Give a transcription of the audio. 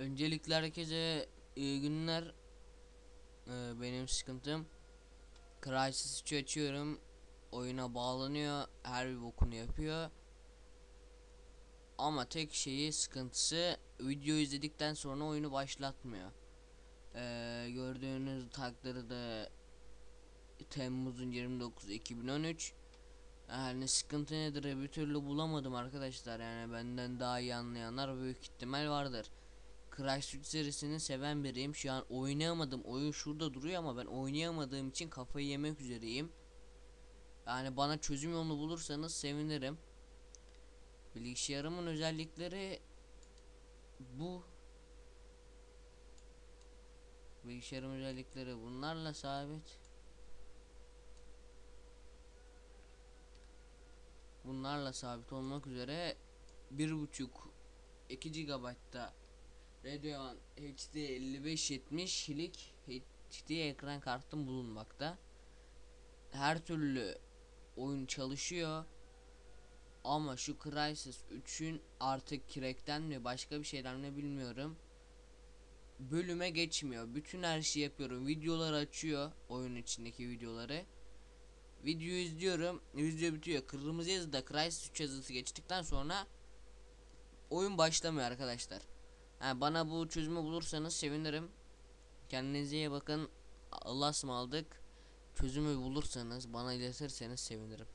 Öncelikle herkese iyi günler. Ee, benim sıkıntım Crysis 3'ü açıyorum. Oyuna bağlanıyor. Her bir bokunu yapıyor. Ama tek şeyi sıkıntısı video izledikten sonra oyunu başlatmıyor. Ee, gördüğünüz takdirde Temmuz'un 29 2013 yani sıkıntı nedir bir türlü bulamadım arkadaşlar yani benden daha iyi anlayanlar büyük ihtimal vardır. Crash 3 serisini seven biriyim. Şu an oynayamadım. Oyun şurada duruyor ama ben oynayamadığım için kafayı yemek üzereyim. Yani bana çözüm yolunu bulursanız sevinirim. Bilgisayarımın özellikleri bu. Bilgisayarın özellikleri bunlarla sabit. Bunlarla sabit olmak üzere 1.5 2 GB'da Radeon HD 5570'lik HD ekran kartım bulunmakta. Her türlü oyun çalışıyor. Ama şu Crysis 3'ün artık crack'ten mi başka bir şeyden mi bilmiyorum. Bölüme geçmiyor. Bütün her şeyi yapıyorum. Videoları açıyor. Oyun içindeki videoları. Video izliyorum. Video bitiyor. Kırmızı yazıda Crysis 3 yazısı geçtikten sonra oyun başlamıyor arkadaşlar. Bana bu çözümü bulursanız sevinirim. Kendinize iyi bakın. Allah'a ısmarladık. Çözümü bulursanız bana iletirseniz sevinirim.